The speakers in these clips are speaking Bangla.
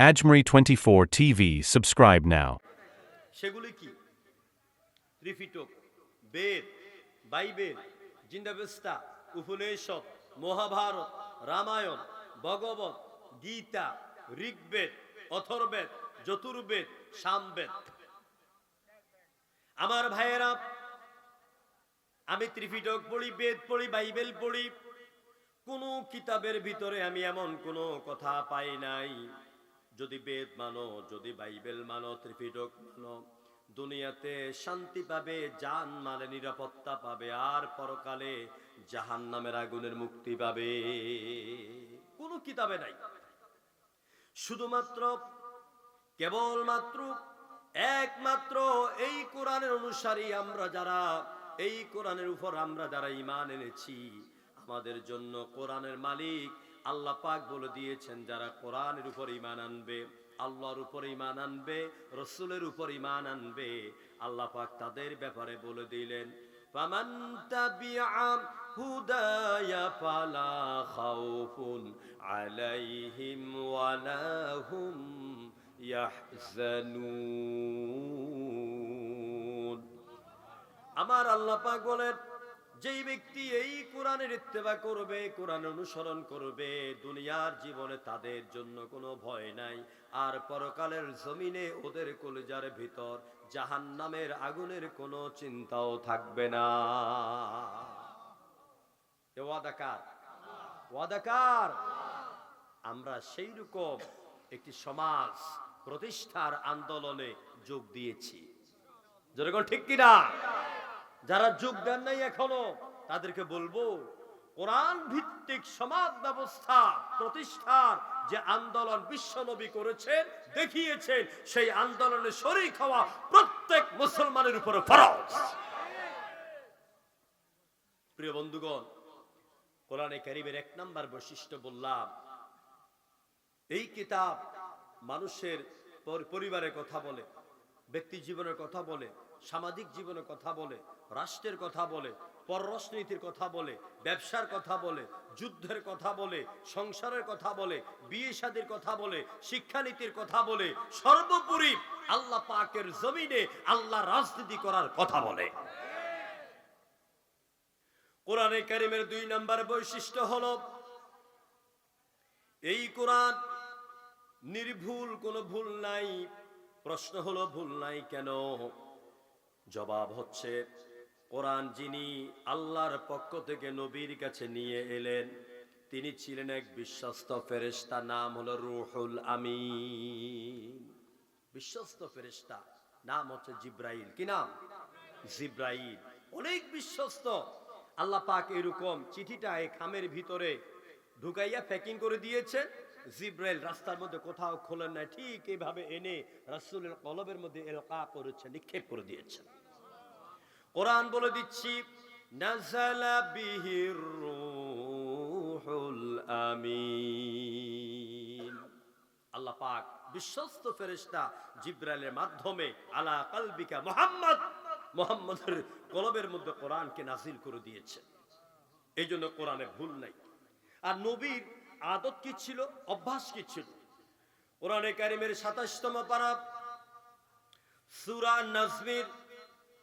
Ajmeri 24 TV, subscribe now. সেগুলি কি? ত্রিপিটক বেদ বাইবেল জিন্দাবেস্তা উপনিষদ মহাভারত রামায়ণ ভগবত গীতা ঋগ্বেদ অথর্বেদ চতুর্বেদ সামবেদ। আমার ভাইয়েরা আমি ত্রিপিটক পড়ি বেদ পড়ি বাইবেল পড়ি। কোনো কিতাবের ভিতরে আমি এমন কোনো কথা পাই নাই। যদি বেদ মানো, যদি বাইবেল মানো, ত্রিপিটক মানো, দুনিয়াতে শান্তি পাবে, জান মালে, নিরাপত্তা পাবে, আর পরকালে জাহান নামের আগুনের মুক্তি পাবে। কোনো কিতাবে নাই। শুধুমাত্র, কেবলমাত্র, একমাত্র এই কোরআনের অনুসারী আমরা যারা, এই কোরআনের উপর আমরা যারা ইমান এনেছি, আমাদের জন্য কোরআনের মালিক আল্লাহ পাক বলে দিয়েছেন, যারা কোরআনের উপর ইমান আনবে, আল্লাহর উপর ইমান আনবে, রসুলের উপর ইমান আনবে, আল্লাহ পাক তাদের ব্যাপারে বলে দিলেন আমার আল্লাহ পাক বলেন যেই ব্যক্তি এই কোরআনের ইত্তেবা করবে, কোরআন অনুসরণ করবে, দুনিয়ার জীবনে তাদের জন্য কোনো ভয় নাই। আর পরকালের জমিনে ওদের কলেজার ভিতর জাহান নামের আগুনের কোনো চিন্তাও থাকবে না। ওয়াদাকার ওয়াদাকার আমরা সেই রকম একটি সমাজ প্রতিষ্ঠার আন্দোলনে যোগ দিয়েছি। যেরকম ঠিক কিনা? যারা যোগ দেন নাই এখনও, তাদেরকে বলব, কোরআন ভিত্তিক সমাজ ব্যবস্থা, প্রতিষ্ঠার যে আন্দোলন বিশ্বনবী করেছেন, দেখিয়েছেন, সেই আন্দোলনে শরিক হওয়া প্রত্যেক মুসলমানের উপরে ফরজ। প্রিয় বন্ধুগণ, কোরআনে কারিমের এক নাম্বার বৈশিষ্ট্য বললাম, এই কিতাব মানুষের পরিবারের কথা বলে, ব্যক্তি জীবনের কথা বলে সামাজিক জীবনের কথা বলে, রাষ্ট্রের কথা বলে, পররাষ্ট্রনীতির কথা বলে, ব্যবসার কথা বলে, যুদ্ধের কথা বলে, সংসারের কথা বলে, বিয়ে শাদীর কথা বলে, শিক্ষানীতির কথা বলে, সর্বোপরি আল্লাহ পাকের জমিনে আল্লাহ রাজনীতি করার কথা বলে। কোরআনে কারিমের দুই নাম্বার বৈশিষ্ট্য হলো, এই কোরআন নির্ভুল, কোনো ভুল নাই। প্রশ্ন হলো, ভুল নাই কেন? জবাব হচ্ছে, কোরআন যিনি আল্লাহর পক্ষ থেকে নবীর কাছে নিয়ে এলেন, তিনি ছিলেন এক বিশ্বস্ত ফেরেশতা, নাম হলো রুহুল আমি বিশ্বস্ত ফেরেশতা, নাম হচ্ছে জিব্রাইল। কি নাম? জিব্রাইল। অনেক বিশ্বস্ত। আল্লাহ পাক এরকম চিঠিটা এই খামের ভিতরে ঢুকাইয়া প্যাকিং করে দিয়েছে। জিব্রাইল রাস্তার মধ্যে কোথাও খোলেন না ঠিক এইভাবে এনে রাসূলের কলবের মধ্যে এলকা করেছে নিক্ষেপ করে দিয়েছে। কোরআন বলে দিচ্ছি নাজালা বিহির রূহুল আমিন। আল্লাহ পাক বিশ্বস্ত ফেরেশতা জিব্রাইলের মাধ্যমে আলা কালবিকা মুহাম্মদ, মুহাম্মদের কলবের মধ্যে কোরআনকে নাজিল করে দিয়েছে। এই জন্য কোরআনে ভুল নাই। আর নবীর আদত কি ছিল? অভ্যাস কি ছিল? কোরআনে কারিমের সাতাশতম পারা, সুরা নাজমির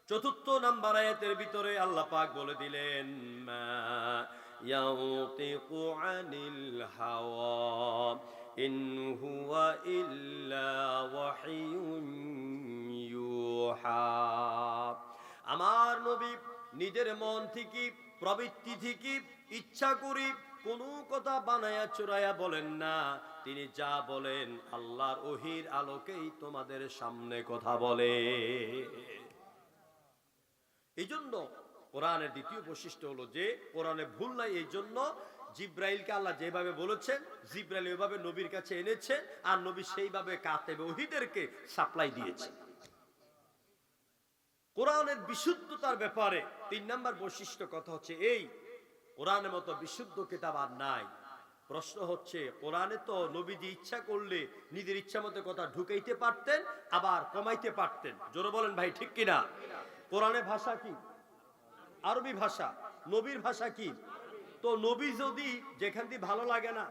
চতুর্থ নাম্বার আয়াতের ভিতরে আল্লাহ পাক বলে দিলেন ইয়াউতিকু আনিল হাওয়া, ইন হুয়া ইল্লা ওয়াহিয়ুন ইউহা। আমার নবী নিজের মন থেকে, প্রবৃত্তি থেকে ইচ্ছা করি কোনো কথা বানায়া চোরায়া বলেন না। তিনি যা বলেন, আল্লাহর ওহির আলোকেই তোমাদের সামনে কথা বলে। এই জন্য কোরআনের দ্বিতীয় বৈশিষ্ট্য হলো যে, কোরআনে ভুল নাই এই জন্য জিব্রাইলকে আল্লাহ যেভাবে বলেছেন, জিব্রাইল ওইভাবে নবীর কাছে এনেছে, আর নবী সেইভাবে কাতেবে ওহিদেরকে সাপ্লাই দিয়েছে। কোরআনের বিশুদ্ধতার ব্যাপারে তিন নাম্বার বৈশিষ্ট্য কথা হচ্ছে এই, কোরআনের মতো বিশুদ্ধ কিতাব আর নাই। প্রশ্ন হচ্ছে, কোরআনে তো নবীজি ইচ্ছা করলে নিজের ইচ্ছা মতো কথা ঢুকাইতে পারতেন, আবার কমাইতে পারতেন। জোরে বলেন ভাই, ঠিক কিনা? কোরআনের ভাষা কি? আরবি ভাষা। নবীর ভাষা কি? তো নবী যদি যেখান দিয়ে ভালো লাগে না,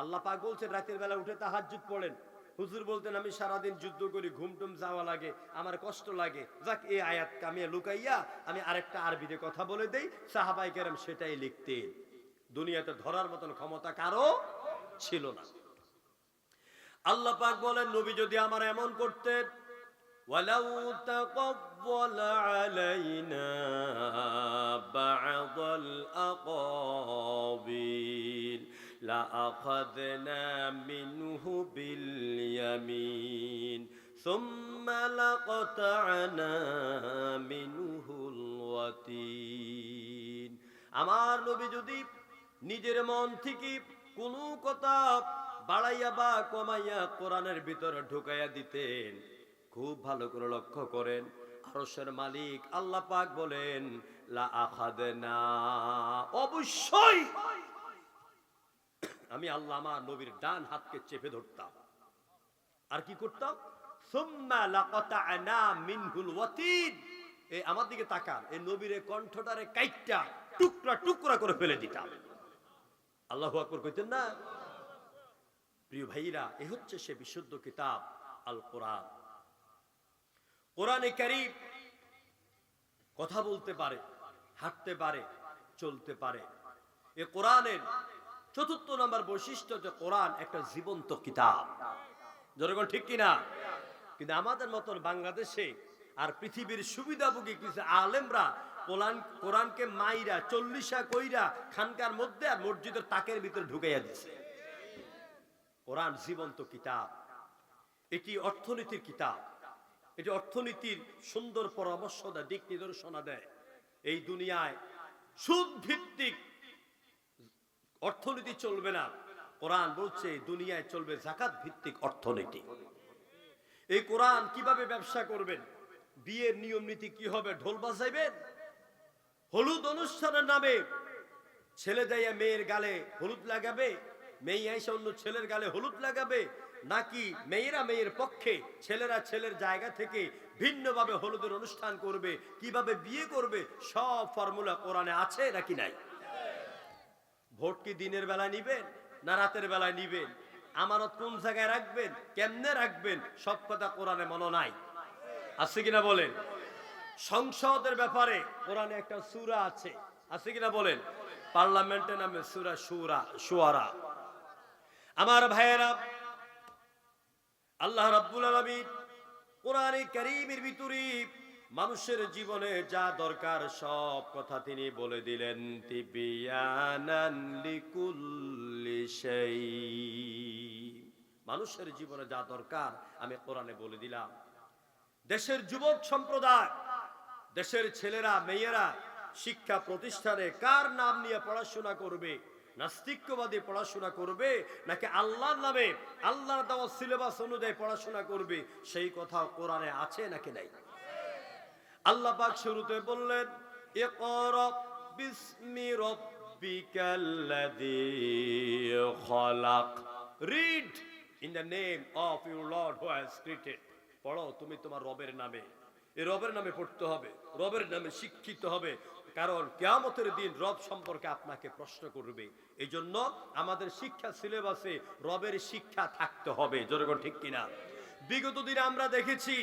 আল্লাহ পাক বলছেন, রাতের বেলা উঠে তাহাজ্জুদ পড়েন। হুজুর বলতেন, আমি সারাদিন যুদ্ধ করি, ঘুমটুম যাওয়া লাগে, আমার কষ্ট লাগে। যাক, এই আয়াত কামিয়ে লুকাইয়া আমি আরেকটা আরবিতে কথা বলে দেই। সাহাবাই কেরাম সেটাই লিখতেন। দুনিয়াতে ধরার মতন ক্ষমতা কারও ছিল না। আল্লাহ পাক বলেন, নবী যদি আমার এমন করতেন ولو تقبل علينا بعض الأقابيل لأخذنا منه باليمين ثم لقطعنا منه الوتين আমার নবী যদি নিজের মন থেকে কোনো কথা বাড়াইয়া বা কমাইয়া কোরআনের ভিতরে ঢুকাইয়া দিতেন খুব ভালো করে লক্ষ্য করেন। আরশের মালিক আল্লাহ পাক বলেন, লা আখাদনা। অবশ্যই আমি আল্লাহ আমার নবীর ডান হাতকে চেপে ধরতাম। আর কি করতাম? আমার দিকে তাকান এই নবীর কণ্ঠটারে কাইটটা, টুকরা টুকরা করে ফেলে দিতাম। আল্লাহু আকবার কইতেন না? প্রিয় ভাইরা, এ হচ্ছে সে বিশুদ্ধ কিতাব আল কোরআন কোরআনে কারিম কথা বলতে পারে, হাঁটতে পারে, চলতে পারে। এ কোরআনের চতুর্থ নম্বর বৈশিষ্ট্য যে কোরআন একটা জীবন্ত কিতাব। জনগণ ঠিক কিনা? কিন্তু আমাদের মতন বাংলাদেশে আর পৃথিবীর সুবিধাভোগী কিছু আলেমরা কোরআন কোরআনকে মাইরা, চল্লিশা কইরা খানকার মধ্যে আর মসজিদের তাকের ভিতরে ঢুকাইয়া দিছে। কোরআন জীবন্ত কিতাব। এটি অর্থনীতির কিতাব। এটি অর্থনীতির সুন্দর পরামর্শ দেয়, দিক নিদর্শনা দেয়। এই দুনিয়ায় সুদ ভিত্তিক অর্থনীতি চলবে না। কোরআন বলছে দুনিয়ায় চলবে জাকাত ভিত্তিক অর্থনীতি। এই কোরআন কীভাবে ব্যবসা করবেন? বিয়ের নিয়ম নীতি কি হবে? ঢোল বাজাইবেন? হলুদ অনুষ্ঠানের নামে ছেলে যাইয়া মেয়ের গালে হলুদ লাগাবে? মেয়ে এসে অন্য ছেলের গালে হলুদ লাগাবে? নাকি মেয়েরা মেয়ের পক্ষে ছেলেরা ছেলের জায়গা থেকে ভিন্নভাবে হলুদের অনুষ্ঠান করবে, কীভাবে বিয়ে করবে, সব ফর্মুলা কোরআনে আছে নাকি নাই? ভোট কি দিনের বেলা নিবেন না রাতের বেলায় নিবেন? আমানত কোন জায়গায় রাখবেন? কেমনে রাখবেন? সব কথা কোরআনে মনে নাই। আছে কিনা বলেন? সংসদের ব্যাপারে কোরআনে একটা সুরা আছে। আছে কিনা বলেন? পার্লামেন্টের নামে সুরা সুরা সুয়ারা আমার ভাইয়েরা আল্লাহ রাব্বুল আলামিন কোরআনে কারীমের ভিতরে মানুষের জীবনে যা দরকার সব কথা তিনি বলে দিলেন মানুষের জীবনে যা দরকার আমি কোরআনে বলে দিলাম। দেশের যুবক সম্প্রদায়, দেশের ছেলেরা, মেয়েরা শিক্ষা প্রতিষ্ঠানে কার নাম নিয়ে পড়াশোনা করবে? নাস্তিক্যবাদী পড়াশোনা করবে, নাকি আল্লাহর নামে, আল্লাহর দেওয়া সিলেবাস অনুযায়ী পড়াশোনা করবে, সেই কথা কোরআনে আছে নাকি নাই? আল্লাহ পাক শুরুতে বললেন read in the name of your lord has পড়ো, তুমি তোমার রবের নামে। এই রবের নামে পড়তে হবে, রবের নামে শিক্ষিত হবে। কারণ কেয়ামতের দিন রব সম্পর্কে আপনাকে প্রশ্ন করবে। এই জন্য আমাদের শিক্ষা সিলেবাসে রবের শিক্ষা থাকতে হবে। জনগণ ঠিক কিনা? বিগত দিনে আমরা দেখেছি,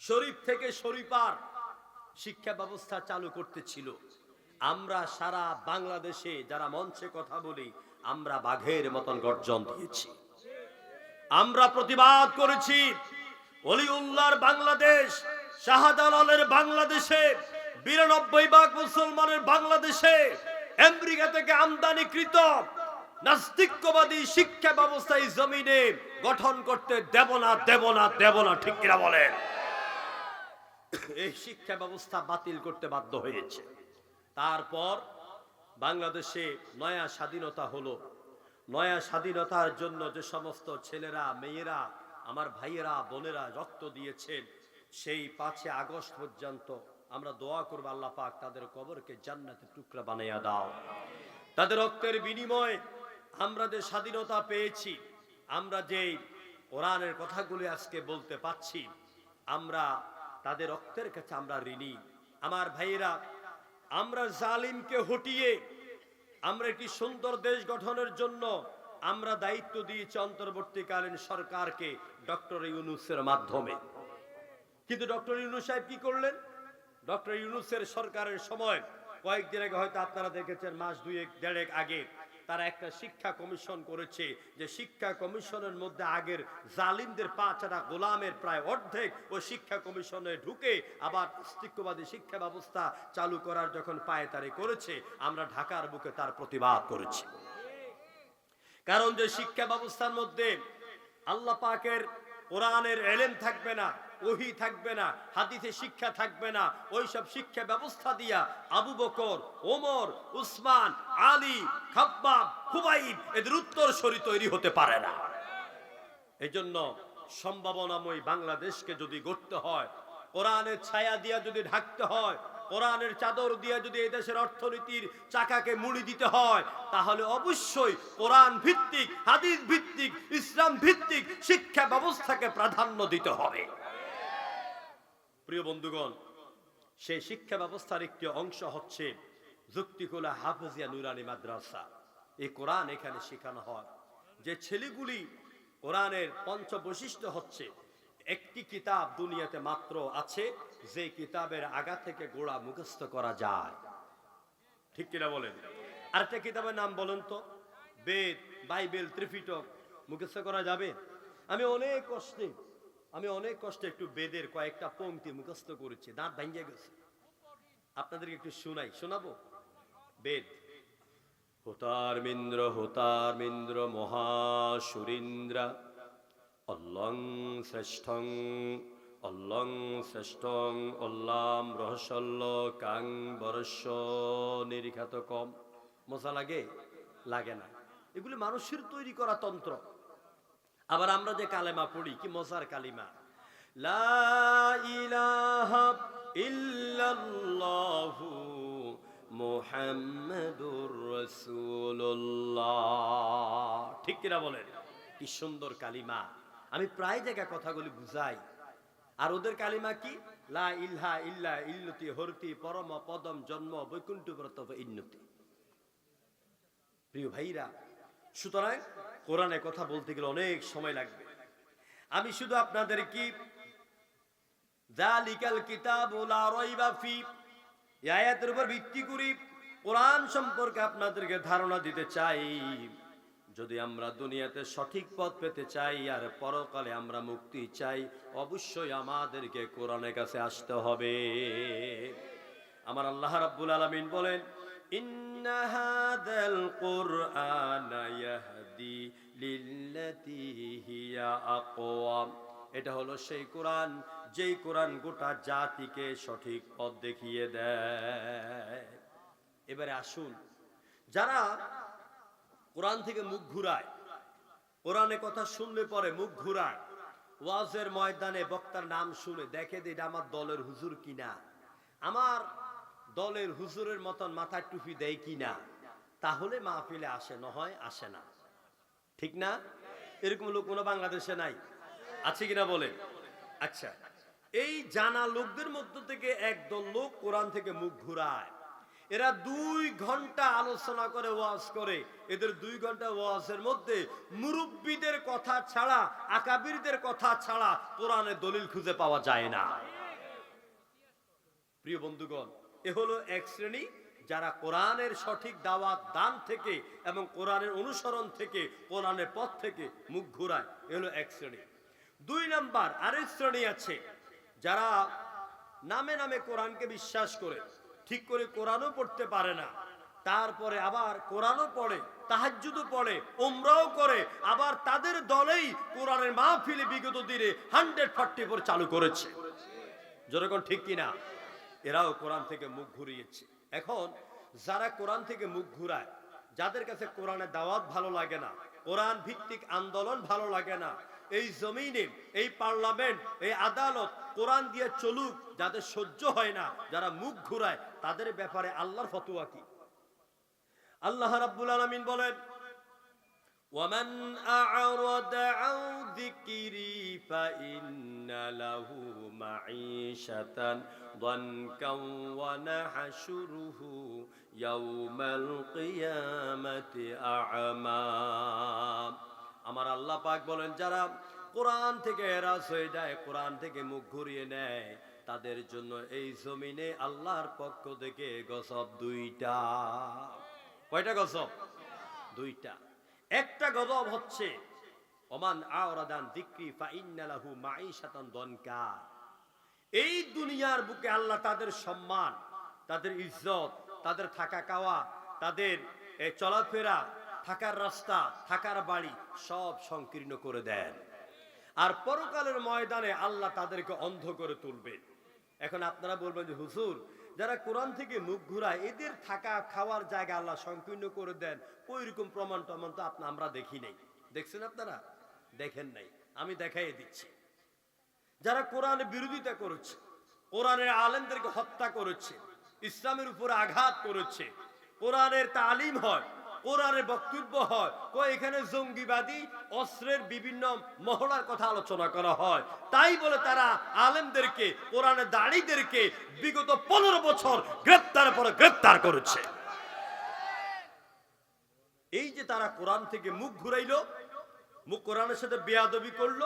শরীফ থেকে শরীফার শিক্ষা ব্যবস্থা চালু করতেছিল। আমরা সারা বাংলাদেশে যারা মঞ্চে কথা বলি, আমরা বাঘের মতন গর্জন দিয়েছি। আমরা প্রতিবাদ করেছি, অলিউল্লাহর বাংলাদেশ, শাহজালালের বাংলাদেশে বিরানব্বই ভাগ মুসলমানের বাংলাদেশে আমেরিকা থেকে আমদানিকৃত নাস্তিক্যবাদী শিক্ষা ব্যবস্থা এই জমিনে গঠন করতে দেব না দেব না দেব না, ঠিক কিনা বলেন? এই শিক্ষা ব্যবস্থা বাতিল করতে বাধ্য হয়েছে। তারপর বাংলাদেশে নয়া স্বাধীনতা হলো। নয়া স্বাধীনতার জন্য যে সমস্ত ছেলেরা, মেয়েরা, আমার ভাইয়েরা, বোনেরা রক্ত দিয়েছেন, সেই পাঁচে আগস্ট পর্যন্ত আমরা দোয়া করব আল্লাহ পাক তাদের কবরকে জান্নাতের টুকরা বানাইয়া দাও। তাদের রক্তের বিনিময়ে আমরা যে স্বাধীনতা পেয়েছি, আমরা যে কোরআনের কথাগুলি আজকে বলতে পাচ্ছি, আমরা তাদের রক্তের কাছে আমরা ঋণী। আমার ভাইয়েরা, আমরা জালিমকে হটিয়ে আমরা একটি সুন্দর দেশ গঠনের জন্য আমরা দায়িত্ব দিয়েছি অন্তর্বর্তীকালীন সরকারকে ডক্টর ইউনুসের মাধ্যমে। কিন্তু ডক্টর ইউনুস সাহেব কি করলেন? ডক্টর ইউনুসের সরকারের সময়, কয়েকদিন আগে হয়তো আপনারা দেখেছেন, মাস দুয়েক, দেড়েক আগে তারা একটা শিক্ষা কমিশন করেছে, যে শিক্ষা কমিশনের মধ্যে আগের জালিমদের পাঁচটা গোলামের প্রায় অর্ধেক ওই শিক্ষা কমিশনে ঢুকে আবার নাস্তিক্যবাদী শিক্ষা ব্যবস্থা চালু করার যখন পায়ে পায়তারি করেছে, আমরা ঢাকার বুকে তার প্রতিবাদ করেছি। কারণ যে শিক্ষা ব্যবস্থার মধ্যে আল্লাহ পাকের কোরআনের এলেম থাকবে না ওহি থাকবে না, হাদিসে শিক্ষা থাকবে না, ওইসব শিক্ষা ব্যবস্থা দিয়া আবু বকর, ওমর, উসমান, আলী, খাব্বাব হুবাইব এদের উত্তর সরি তৈরি হতে পারে না। এই জন্য সম্ভাবনাময় বাংলাদেশকে যদি গড়তে হয়, কোরআনের ছায়া দিয়া যদি ঢাকতে হয়, কোরআনের চাদর দিয়ে যদি এই দেশের অর্থনীতির চাকাকে মুড়ি দিতে হয়, তাহলে অবশ্যই কোরআন ভিত্তিক, হাদিস ভিত্তিক, ইসলাম ভিত্তিক শিক্ষা ব্যবস্থাকে প্রাধান্য দিতে হবে। প্রিয় বন্ধুগণ, সেই শিক্ষা ব্যবস্থার একটি অংশ হচ্ছে যুক্তিকুলা হাফিজিয়া নুরানি মাদ্রাসা। এই কোরআন এখানে শেখানো হয়। যে ছেলেগুলি কোরআনের পঞ্চ বৈশিষ্ট্য হচ্ছে, একটি কিতাব দুনিয়াতে মাত্র আছে, যে কিতাবের আগা থেকে গোড়া মুখস্থ করা যায়। ঠিক কিনা বলেন? আরেকটা কিতাবের নাম বলেন তো। বেদ, বাইবেল, ত্রিপিটক, মুখস্থ করা যাবে? আমি অনেক কষ্টে আমি অনেক কষ্টে একটু বেদের কয়েকটা পংক্তি মুখস্থ করেছি, দাঁত ভাঙ্গে গেছে। আপনাদেরকে একটু শোনাই, শোনাবো? বেদ। হোতার মিন্দ্র হোতার মিন্দ্র, মহাসুরিন্দ্র। অল্লং শ্রেষ্ঠং অল্লং শ্রেষ্ঠং, অল্লাম রহস্যল্ল কাং বরস্য নিরিখাত কম মজা লাগে? লাগে না। এগুলি মানুষের তৈরি করা তন্ত্র। আবার আমরা যে কালেমা পড়ি, কি মজার কালিমা? লা ইল্লাল্লাহু মুহাম্মাদুর রাসূলুল্লাহ। ঠিক কিনা বলেন? কি সুন্দর কালিমা। আমি প্রায় জায়গায় কথাগুলি বুঝাই। আর ওদের কালিমা কি? লা ইলহা ইল্লা ইল্লতি হরতি পরম পদম জন্ম বৈকুণ্ঠ ব্রত ইন্নতি। প্রিয় ভাইরা সুতরাং কোরআনে কথা বলতে গেলে অনেক সময় লাগবে। আমি শুধু আপনাদের কি? জালিকাল কিতাব লা রাইবা ফি। আয়াতের উপর ভিত্তি করি কোরআন সম্পর্কে আপনাদেরকে ধারণা দিতে চাই। যদি আমরা দুনিয়াতে সঠিক পথ পেতে চাই আর পরকালে আমরা মুক্তি চাই, অবশ্যই আমাদেরকে কোরআনের কাছে আসতে হবে। আমার আল্লাহ রাব্বুল আলামিন বলেন হাদাল কুরআনা ইয়াহদি লিল্লাতি হিয়া আকওয়াম এটা হলো সেই কোরআন, যেই কোরআন গোটা জাতিকে সঠিক পথ দেখিয়ে দেয়। এবারে আসুন, যারা কোরআন থেকে মুখ ঘুরায়, কোরআনে কথা শুনলে পরে মুখ ঘুরায়, ওয়াজের ময়দানে বক্তার নাম শুনে দেখে যে আমার দলের হুজুর কিনা। আমার দলের হুজুরের মতন মাথার টুপি দেয় কিনা তাহলে মাহফিলে আসে নহয় আসে না। ঠিক না? এরকম লোক কোনো বাংলাদেশে নাই। আছে কিনা বলে আচ্ছা এই জানা লোকদের মধ্য থেকে একদল লোক কোরআন থেকে মুখ ঘুরায়। এরা দুই ঘণ্টা আলোচনা করে, ওয়াজ করে। এদের দুই ঘণ্টা ওয়াজের মধ্যে মুরব্বীদের কথা ছাড়া, আকাবিরদের কথা ছাড়া কোরআনের দলিল খুঁজে পাওয়া যায় না। প্রিয় বন্ধুগণ এ হলো এক শ্রেণি যারা কোরআনের সঠিক দাওয়াত দান থেকে এবং কোরআনের অনুসরণ থেকে, কোরআনের পথ থেকে মুখ ঘুরায়। এ হলো এক শ্রেণি। দুই নাম্বার, আরেক শ্রেণি আছে যারা নামে নামে কোরআনকে বিশ্বাস করে, ঠিক করে কোরআনও পড়তে পারে না। তারপরে আবার কোরআনও পড়ে, তাহাজ্জুদও পড়ে ওমরাও করে, আবার তাদের দলেই কোরআনের মাহফিলে বিগত দিনে হান্ড্রেড ফর্টি ফোর চালু করেছে। যেরকম ঠিক কিনা? এরাও কোরআন থেকে মুখ ঘুরিয়েছে। এখন যারা কোরআন থেকে মুখ ঘুরায়, যাদের কাছে কোরআনের দাওয়াত ভালো লাগে না, কোরআন ভিত্তিক আন্দোলন ভালো লাগে না, এই জমিনে, এই পার্লামেন্ট, এই আদালত কোরআন দিয়ে চলুক, যাদের সহ্য হয় না, যারা মুখ ঘুরায়, তাদের ব্যাপারে আল্লাহর ফতুয়া কি? আল্লাহ রাব্বুল আলামিন বলেন ومن أعرض عن ذكري فإن له معيشة ضنكا ونحشره يوم القيامة أعمى আমার আল্লাহ পাক বলেন যারা কোরআন থেকে এরাস হয়ে যায় কোরআন থেকে মুখ ঘুরিয়ে নেয় তাদের জন্য এই জমিনে আল্লাহর পক্ষ থেকে গসব দুইটা কয়টা গসব দুইটা একটা গজব হচ্ছে, ওমান আওরাদান দিক্রি ফাইন্নালাহু মাইশাতান দনকা। এই দুনিয়ার বুকে আল্লাহ তাদের সম্মান, তাদের ইজ্জত, তাদের থাকা খাওয়া, তাদের চলাফেরা, থাকার রাস্তা, থাকার বাড়ি সব সংকীর্ণ করে দেন। আর পরকালের ময়দানে আল্লাহ তাদেরকে অন্ধ করে তুলবেন। এখন আপনারা বলবেন যে, হুজুর, যারা কোরআন থেকে মুখ ঘুরায়, এদের থাকা খাওয়ার জায়গা আল্লাহ সংকীর্ণ করে দেন। ওই রকম প্রমাণ টমাণ তো আপনা আমরা দেখি নাই। দেখছেন আপনারা? দেখেন নাই। আমি দেখাই দিচ্ছি। যারা কোরআনে বিরোধিতা করেছে, কোরআনের আলেমদেরকে হত্যা করেছে, ইসলামের উপর আঘাত করেছে, কোরআনের তালিম হয় কোরআনের বক্তব্য হয় কো এখানে জঙ্গিবাদী অস্ত্রের বিভিন্ন মহলার কথা আলোচনা করা হয়। তাই বলে তারা আলেমদেরকে কোরআনের দাড়িদেরকে বিগত পনেরো বছর গ্রেপ্তার পরে গ্রেপ্তার করেছে। এই যে তারা কোরআন থেকে মুখ ঘুরাইলো, মুখ কোরআনের সাথে বেয়াদবি করল,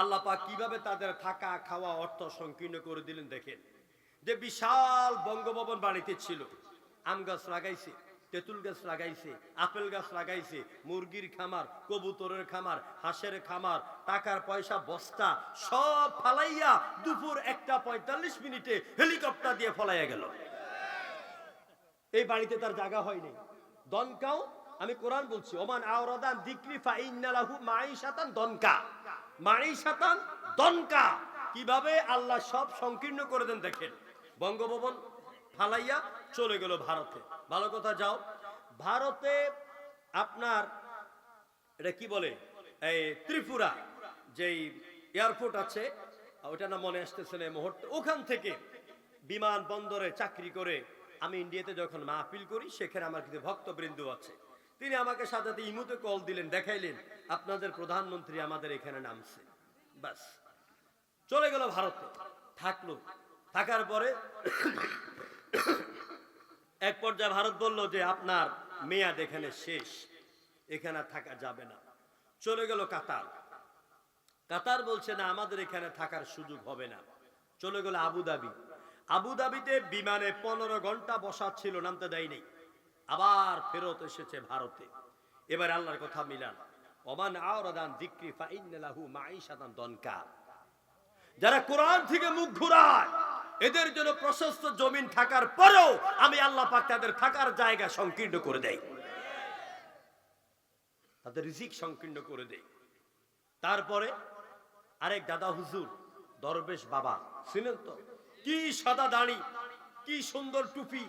আল্লাহ পাক কীভাবে তাদের থাকা, খাওয়া, অর্থ সংকীর্ণ করে দিলেন দেখেন। যে বিশাল বঙ্গভবন বাড়িতে ছিল, আম গাছ লাগাইছে। তেঁতুল গাছ লাগাইছে, আপেল গাছ লাগাইছে, মুরগির খামার, কবুতরের খামার, হাঁসের খামার, টাকার পয়সা, বস্তা, সব ফালাইয়া দুপুর একটা পঁয়তাল্লিশ মিনিটে হেলিকপ্টার দিয়ে ফলাইয়া গেল। এই বাড়িতে তার জায়গা হয়নি। দনকাও, আমি কোরআন বলছি, ওমান আওরাদান দিক্রি ফাইন্নালাহু মাইশাতান দনকা। মাইশাতান দনকা। কীভাবে আল্লাহ সব সংকীর্ণ করে দেন দেখেন। বঙ্গভবন ফালাইয়া চলে গেল ভারতে। ভালো কথা, যাও। ভারতে আপনার, এটা কি বলে? এই ত্রিপুরা, যেই এয়ারপোর্ট আছে ওটা না মনে আসতেছে না মুহূর্তে। ওখান থেকে বিমান বন্দরে চাকরি করে আমি ইন্ডিয়াতে যখন মাহফিল করি, সেখানে আমার কিছু ভক্তবৃন্দ আছে। তিনি আমাকে সাথে ইমুতে কল দিলেন, দেখাইলেন, আপনাদের প্রধানমন্ত্রী আমাদের এখানে নামছে। বাস চলে গেল ভারতে। থাকল। থাকার পরে এক পর্যায়ে ভারত বলল যে, আপনার মেয়াদ এখানে শেষ। এখানে থাকা যাবে না। চলে গেল কাতার। কাতার বলছে, না, আমাদের এখানে থাকার সুযোগ হবে না। চলে গেল আবুধাবি আবুধাবিতে বিমানে পনেরো ঘণ্টা বসা ছিল, নামতে দেয়নি। আবার ফেরত এসেছে ভারতে। এবার আল্লাহর কথা মিলান। ওমান আওরাদান দিক্রি ফাইন্নালাহু মাইশাতান দনকা। যারা কোরআন থেকে মুখ ঘুরায় এদের জন্য প্রশস্ত জমিন থাকার পরেও আমি আল্লাহ পাক তাদের থাকার জায়গা সংকীর্ণ করে দেই। তাদের রিজিক সংকীর্ণ করে দেই। তারপরে আরেক দাদা হুজুর, দরবেশ বাবা, ছিলেন তো? কি সাদা দাড়ি, কি সুন্দর টুপি,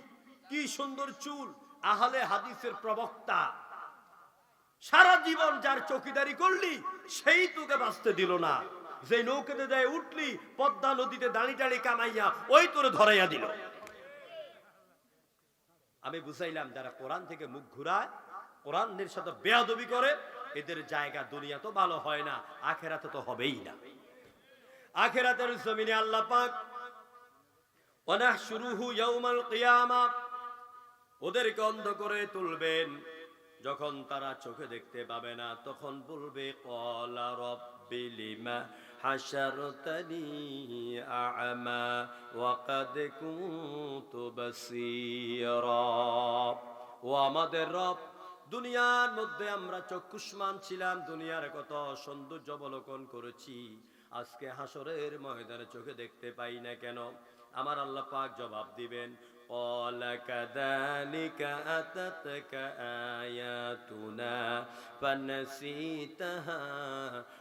কি সুন্দর চুল, আহলে হাদিসের প্রবক্তা। সারা জীবন যার চকিদারি করলি, সেই তোকে বাঁচতে দিল না। যে নৌকাতে যায় উঠলি, পদ্মা নদীতে দাঁড়ি টাড়ি কামাইয়া ওই তোরে ধরাইয়া দিল। আমি বুঝাইলাম, যারা কোরআন থেকে মুখ ঘুরায় কোরআনের সাথে বেয়াদবি করে, এদের জায়গা দুনিয়া তো ভালো হয় না, আখেরাতে তো হবেই না। আখেরাতের জমিনে আল্লাহ পাক, ওয়ানাহশুরুহু ইয়াউমাল কিয়ামা ওদেরকে অন্ধ করে তুলবেন। যখন তারা চোখে দেখতে পাবে না, তখন বলবে, কলা রব্বি আ'মা ওয়াকাদ কুনতু বাসীরা। ও আমাদের রব, দুনিয়ার মধ্যে আমরা চক্ষুষ্মান ছিলাম, দুনিয়ার কত সৌন্দর্য অবলোকন করেছি। আজকে হাসরের ময়দানে চোখে দেখতে পাই না কেন? আমার আল্লাহ পাক জবাব দিবেন قال كذلك أتتك آياتنا فنسيتها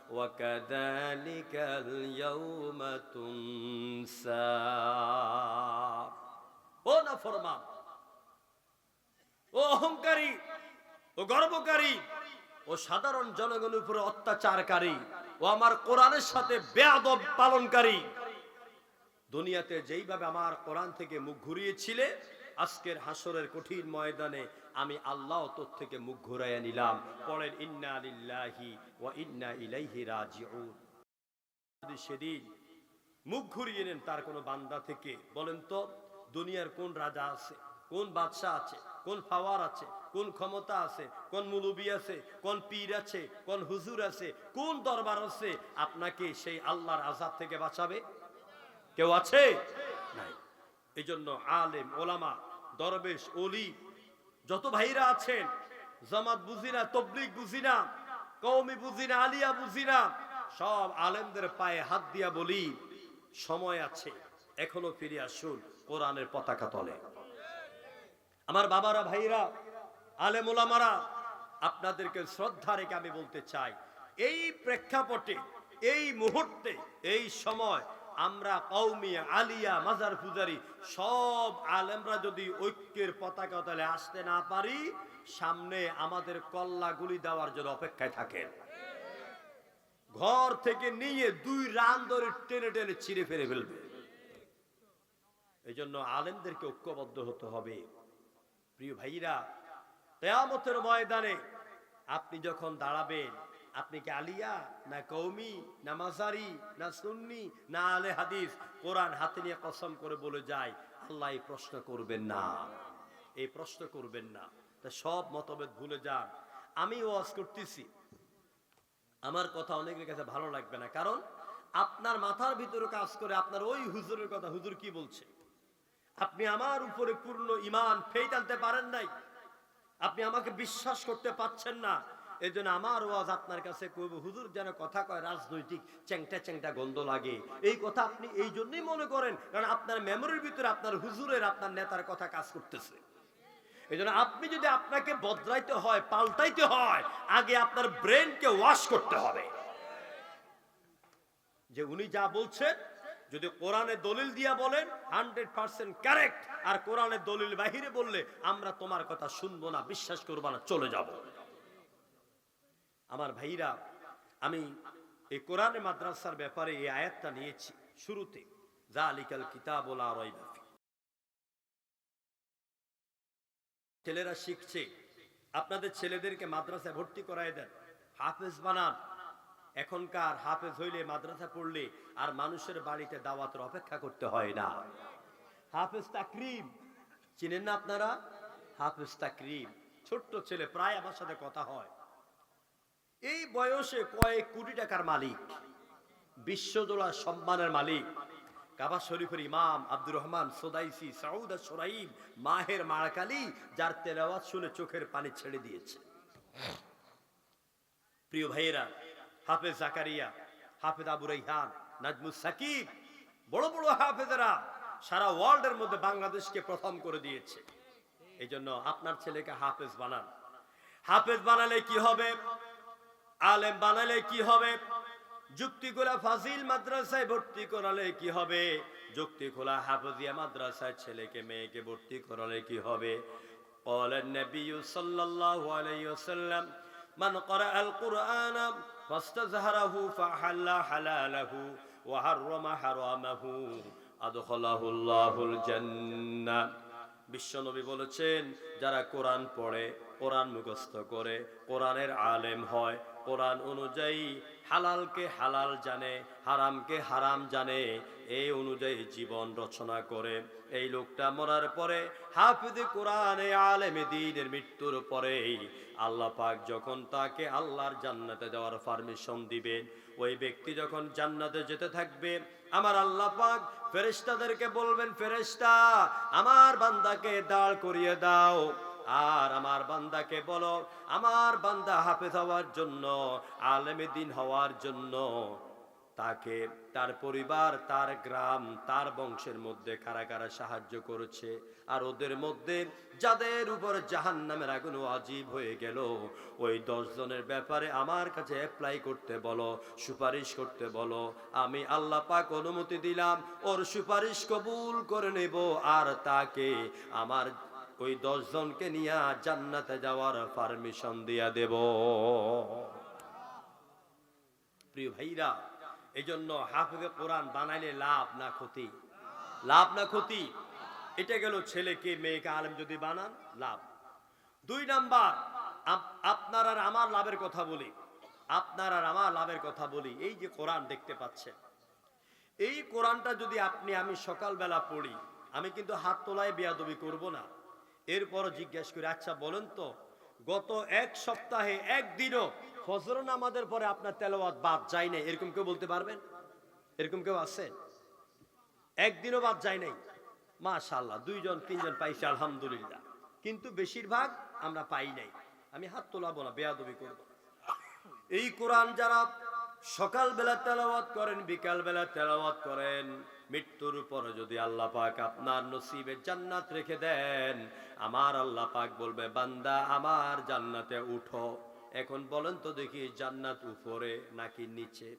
وكذلك اليوم تنسى ও না ফরমান ও অহংকারী ও গর্বকারী ও সাধারণ জনগণের উপরে অত্যাচারকারী ও আমার কোরআনের সাথে বেয়াদব পালনকারী দুনিয়াতে যেইভাবে আমার কোরআন থেকে মুখ ঘুরিয়েছিলে, আজকের হাসরের কঠিন ময়দানে আমি আল্লাহ তোর থেকে মুখ ঘুরাইয়া নিলাম। পরের ইন্না লিল্লাহি ওয়া ইন্না ইলাইহি রাজিউন। যদি সেদিন মুখ ঘুরিয়ে নেন তার কোনো বান্দা থেকে, বলেন তো, দুনিয়ার কোন রাজা আছে, কোন বাদশাহ আছে, কোন পাওয়ার আছে, কোন ক্ষমতা আছে, কোন মুলুবি আছে, কোন পীর আছে, কোন হুজুর আছে, কোন দরবার আছে, আপনাকে সেই আল্লাহর আজাদ থেকে বাঁচাবে? কেউ আছে? এই জন্য আলেম, ওলামা, দরবেশ অলি যত ভাইরা আছেন, জামাত বুঝি না, তবলিগ বুঝি না কৌমি বুঝি না, আলিয়া বুঝিনা সব আলেমদের পায়ে হাত দিয়া বলি, সময় আছে, এখনও ফিরে আসুন, কোরআনের পতাকা তলে। আমার বাবারা, ভাইরা, আলেম ওলামারা, আপনাদেরকে শ্রদ্ধা রেখে আমি বলতে চাই, এই প্রেক্ষাপটে, এই মুহূর্তে, এই সময় আমরা কৌমি আলিয়া মাজার পূজারি, সব আলেমরা যদি ঐক্যের পতাকা তাহলে আসতে না পারি, সামনে আমাদের কল্লা গুলি দেওয়ার জন্য অপেক্ষায় থাকেন। ঘর থেকে নিয়ে দুই রান ধরে টেনে টেনে ছিঁড়ে ফেলে ফেলবে। এই জন্য আলেমদেরকে ঐক্যবদ্ধ হতে হবে। প্রিয় ভাইরা, কেয়ামতের ময়দানে আপনি যখন দাঁড়াবেন আপনি কি আলিয়া, না কৌমি না মাজারি, না সুন্নি, না আলে হাদিস? কোরআন হাতে নিয়ে কসম করে বলে যায়, আল্লাহ এই প্রশ্ন করবেন না। এই প্রশ্ন করবেন না। তা সব মতভেদ ভুলে যান। আমি ওয়াজ করতেছি। আমার কথা অনেকের কাছে ভালো লাগবে না। কারণ আপনার মাথার ভিতরে কাজ করে আপনার ওই হুজুরের কথা হুজুর কি বলছে? আপনি আমার উপরে পূর্ণ ইমান ফেইত আনতে পারেন নাই। আপনি আমাকে বিশ্বাস করতে পাচ্ছেন না। এই জন্য আমার ওয়াজ আপনার কাছে কইব, হুজুর যেন কথা কয়, রাজনৈতিক চ্যাংটা চ্যাংটা গন্ধ লাগে। এই কথা আপনি এই জন্যই মনে করেন, কারণ আপনার মেমোরির ভিতরে আপনার হুজুরের, আপনার নেতার কথা কাজ করতেছে। এই জন্য আপনি যদি আপনাকে বদলাইতে হয়, পাল্টাইতে হয়, আগে আপনার ব্রেনকে ওয়াশ করতে হবে। যে উনি যা বলছেন, যদি কোরআনে দলিল দিয়া বলেন, হান্ড্রেড পার্সেন্ট কারেক্ট আর কোরআনে দলিল বাহিরে বললে, আমরা তোমার কথা শুনব না, বিশ্বাস করব না, চলে যাব। আমার ভাইরা, আমি এই কোরআনে মাদ্রাসার ব্যাপারে এই আয়াতটা নিয়েছি শুরুতে। যা আলিকাল কিতাব ছেলেরা শিখছে, আপনাদের ছেলেদেরকে মাদ্রাসায় ভর্তি করায় দেন, হাফেজ বানান। এখনকার হাফেজ হইলে মাদ্রাসা পড়লে আর মানুষের বাড়িতে দাওয়াতের অপেক্ষা করতে হয় না। হাফেজ তাকরিম, চিনেন না আপনারা? হাফেজ তাকরিম, ছোট্ট ছেলে, প্রায় আমার সাথে কথা হয়। এই বয়সে কয়েক কোটি টাকার মালিক বিশ্বজোড়া সম্মানের মালিক, কাবা শরীফের ইমাম আব্দুর রহমান সোদাইসি সাউদা সোরাইম মাহের মারাকালি যার তেলাওয়াত শুনে চোখের পানি ছেড়ে দিয়েছে। প্রিয় ভাইয়েরা, হাফেজ জাকারিয়া, হাফেজ আবু রাইহান, নাজমুস সাকিব, বড় বড় হাফেজেরা সারা ওয়ার্ল্ডের মধ্যে বাংলাদেশকে প্রথম করে দিয়েছে। এই জন্য আপনার ছেলেকে হাফেজ বানান। হাফেজ বানালে কি হবে? আলেম বানালে কি হবে যুক্তি খোলা ফাজিল মাদ্রাসায় ভর্তি করালে কি হবে যুক্তি খোলা হাফজিয়া মাদ্রাসায় ছেলেকে মেয়েকে ভর্তি করালে কি হবে قال النبي صلى الله عليه وسلم من قرأ القرآن فاستزهره فحل حلاله وحرم حرامه أدخله الله الجنة বিশ্বনবী বলেছেন যারা কোরআন পড়ে কোরআন মুখস্থ করে কোরআনের আলেম হয় কোরআন অনুযায়ী হালালকে হালাল জানে, হারামকে হারাম জানে এই অনুযায়ী জীবন রচনা করে। এই লোকটা মরার পরে হাফিজে কোরআনে, আলেমে দিনের মৃত্যুর পরেই আল্লাহ পাক যখন তাকে আল্লাহর জান্নাতে যাওয়ার পারমিশন দিবেন ওই ব্যক্তি যখন জান্নাতে যেতে থাকবে, আমার আল্লাহ পাক ফেরেশতাদেরকে বলবেন, ফেরেশতা, আমার বান্দাকে দাঁড় করিয়ে দাও। আর আমার বান্দাকে বলো, আমার বান্দা হাফেজ হওয়ার জন্য, আলেমে দিন হওয়ার জন্য, তাকে, তার পরিবার, তার গ্রাম, তার বংশের মধ্যে কারা কারা সাহায্য করেছে। আর ওদের মধ্যে যাদের উপর জাহান নামের আগুন আজীব হয়ে গেল, ওই জনের ব্যাপারে আমার কাছে অ্যাপ্লাই করতে বলো, সুপারিশ করতে বলো। আমি আল্লাহ পাক অনুমতি দিলাম, ওর সুপারিশ কবুল করে নেব, আর তাকে আমার ওই দশ জনকে নিয়ে জান্নাতে যাওয়ার পারমিশন দিয়া দেব। প্রিয় ভাইরা এই জন্য হাফেজে কোরআন বানাইলে লাভ না ক্ষতি? লাভ না ক্ষতি? এটা গেল ছেলেকে মেয়েকে আলেম যদি বানান, লাভ। দুই নাম্বার, আপ- আপনার আর আমার লাভের কথা বলি। আপনার আর আমার লাভের কথা বলি। এই যে কোরআন দেখতে পাচ্ছেন। এই কোরআনটা যদি আপনি আমি সকালবেলা পড়ি, আমি কিন্তু হাত তোলায় বেয়াদবি করব না। এরপর জিজ্ঞেস করি আচ্ছা বলেন তো, গত এক সপ্তাহে একদিনও ফজর নামাজের পরে আপনার তেলাওয়াত বাদ যায় না এরকম কেউ বলতে পারবেন? এরকম কেউ আছে? একদিনও বাদ যায় নাই? মাশাল্লাহ দুইজন, তিনজন পাইছে, আলহামদুলিল্লাহ। কিন্তু বেশিরভাগ আমরা পাই নাই। আমি হাত তোলাবো না, বেয়াদবি করব। এই কোরআন যারা সকালবেলা তেলাওয়াত করেন, বিকালবেলা তেলাওয়াত করেন মৃত্যুর পরে যদি আল্লাহ পাক আপনার নসিবে জান্নাত রেখে দেন, আমার আল্লাহ পাক বলবে, বান্দা, আমার জান্নাতে উঠো। এখন বলেন তো দেখি, জান্নাত উপরে নাকি নিচে?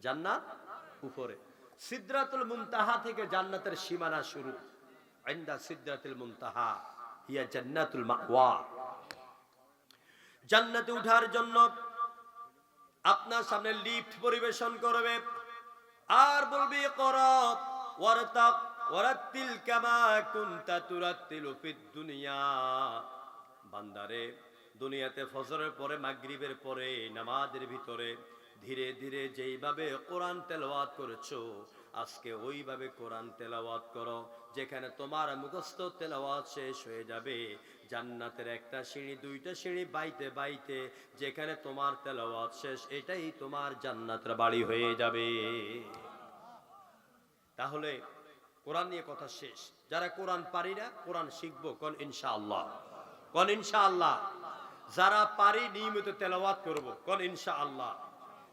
জান্নাত উপরে। সিদ্রাতুল মুনতাহা থেকে জান্নাতের সীমানা শুরু। আইন্দা সিদ্রাতুল মুনতাহা, হিয়া জান্নাতুল মাওয়া। জান্নাতে উঠার জন্য আপনার সামনে লিফট পরিবেশন করবে। আর বলবি করত ওয়ারতাক, ওয়ারাত্তিল কামা দুনিয়া। বান্দারে, দুনিয়াতে ফজরের পরে, মাগরিবের পরে, নামাজের ভিতরে ধীরে ধীরে যেইভাবে কোরআন তেলাওয়াত করেছ, আজকে ওইভাবে কোরআন তেলাওয়াত করো, যেখানে তোমার মুখস্থ তেলাওয়াত শেষ হয়ে যাবে। জান্নাতের একটা সিঁড়ি, দুইটা সিঁড়ি বাইতে বাইতে যেখানে তোমার তেলাওয়াত শেষ, এটাই তোমার জান্নাতের বাড়ি হয়ে যাবে। তাহলে কোরআন নিয়ে কথা শেষ। যারা কোরআন পারি না, কোরআন শিখব, কোন ইনশাআল্লাহ। কোন ইনশাআল্লাহ। যারা পারি নিয়মিত তেলাওয়াত করব, কোন ইনশাআল্লাহ।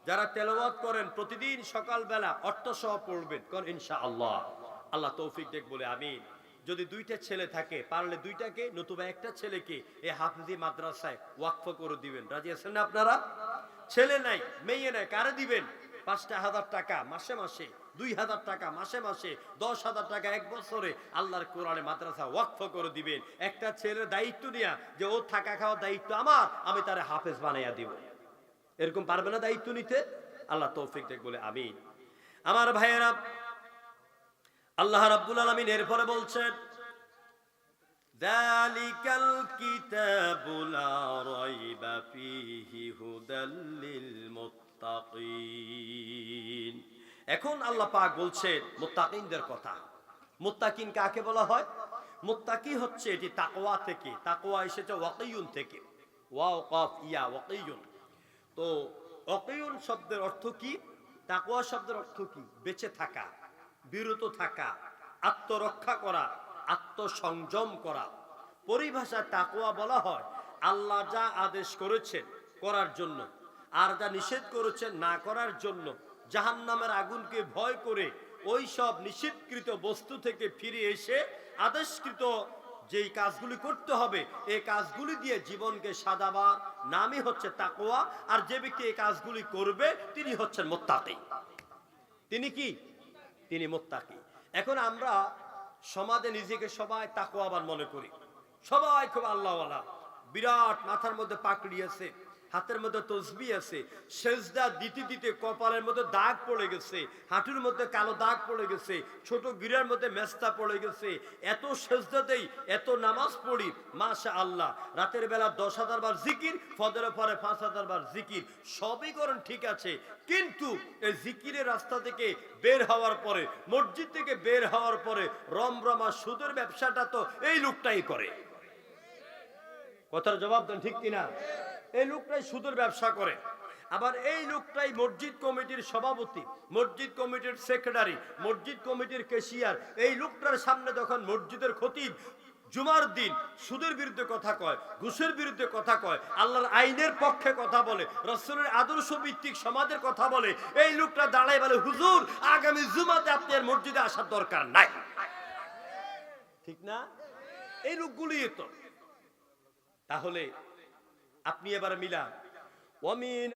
যারা তেলাওয়াত করেন, প্রতিদিন সকালবেলা অর্থ সহ পড়বেন, কোন ইনশাআল্লাহ। আল্লাহ তৌফিক দেখ বলে, আমিন। যদি দুইটা ছেলে থাকে, পারলে দুইটাকে, নতুবা একটা ছেলেকে এই হাফিজি মাদ্রাসায় ওয়াকফ করে দিবেন। রাজি আছেন না আপনারা? ছেলে নাই, মেয়ে নাই, কারে দিবেন? পাঁচটা হাজার টাকা মাসে মাসে, দুই হাজার টাকা মাসে মাসে, দশ হাজার টাকা এক বছরে আল্লাহর কোরআনে মাদ্রাসা ওয়াকফ করে দিবেন। একটা ছেলের দায়িত্ব নিয়া যে ও থাকা খাওয়ার দায়িত্ব আমার, আমি তারে হাফেজ বানাইয়া দিব। এরকম পারবে না দায়িত্ব নিতে? আল্লাহ তৌফিক দেখ বলে আমি আমার ভাইয়েরা আল্লাহ রাব্বুল আলামিন এরপরে বলছেন, দালিকাল কিতাবু লা রাইবা ফীহি হুদাল লিল মুত্তাকিন। এখন আল্লাহ পাক বলছেন মুত্তাকিনদের কথা। মুত্তাকিন কাকে বলা হয়? মুত্তাকি হচ্ছে এটি তাকওয়া থেকে, তাকওয়া এসেছে ওয়াকিয়ুন থেকে। ওয়া ওয়াকফ ইয়া, ওয়াকিয়ুন। তো ওয়াকিয়ুন শব্দের অর্থ কি? তাকওয়া শব্দের অর্থ কি? বেঁচে থাকা। বিরত থাকা, আত্মরক্ষা করা, আত্মসংযম করা। পরিভাষা তাকওয়া বলা হয়, আল্লাহ যা আদেশ করেছেন করার জন্য, আর যা নিষেধ করেছেন না করার জন্য, জাহান্নামের আগুনকে ভয় করে ওই সব নিষেধকৃত বস্তু থেকে ফিরে এসে আদেশকৃত যেই কাজগুলি করতে হবে এই কাজগুলি দিয়ে জীবনকে সাদাবার নামই হচ্ছে তাকোয়া আর যে ব্যক্তি এই কাজগুলি করবে, তিনি হচ্ছেন মোত্তাকি। তিনি কি? তিনি মোত্তাকি। এখন আমরা সমাজে নিজেকে সবাই তাকোয়াবান মনে করি। সবাই খুব আল্লাহওয়ালা। বিরাট মাথার মধ্যে পাকড়িয়েছে হাতের মধ্যে তসবি আছে, সেজদা দিতে দিতে কপালের মধ্যে দাগ পড়ে গেছে, হাঁটুর মধ্যে কালো দাগ পড়ে গেছে, ছোট গিরার মধ্যে মেস্তা পড়ে গেছে, এত সেজদাতেই এত নামাজ পড়ি মাশা আল্লাহ রাতের বেলা দশ হাজার বার জিকির, ফজরের পরে পাঁচ হাজার বার জিকির, সবই করেন ঠিক আছে, কিন্তু এই জিকিরের রাস্তা থেকে বের হওয়ার পরে, মসজিদ থেকে বের হওয়ার পরে রমরমা সুদের ব্যবসাটা তো এই লোকটাই করে। কথার জবাব দেন ঠিক কিনা? এই লোকটাই সুদের ব্যবসা করে। আবার এই লোকটাই মসজিদ কমিটির সভাপতি, মসজিদ কমিটির সেক্রেটারি, মসজিদ কমিটির কেশিয়ার এই লোকটার সামনে যখন মসজিদের খতিব জুমার দিন সুদের বিরুদ্ধে কথা কয়, ঘুষের বিরুদ্ধে কথা কয়, আল্লাহর আইনের পক্ষে কথা বলে, রসুলের আদর্শ ভিত্তিক সমাজের কথা বলে, এই লোকটা দাঁড়ায় বলে, হুজুর, আগামী জুমাতে আপনি আর মসজিদে আসার দরকার নাই। ঠিক না? এই লোকগুলি তো। তাহলে আপনি এবার মিলা ওয়ামিন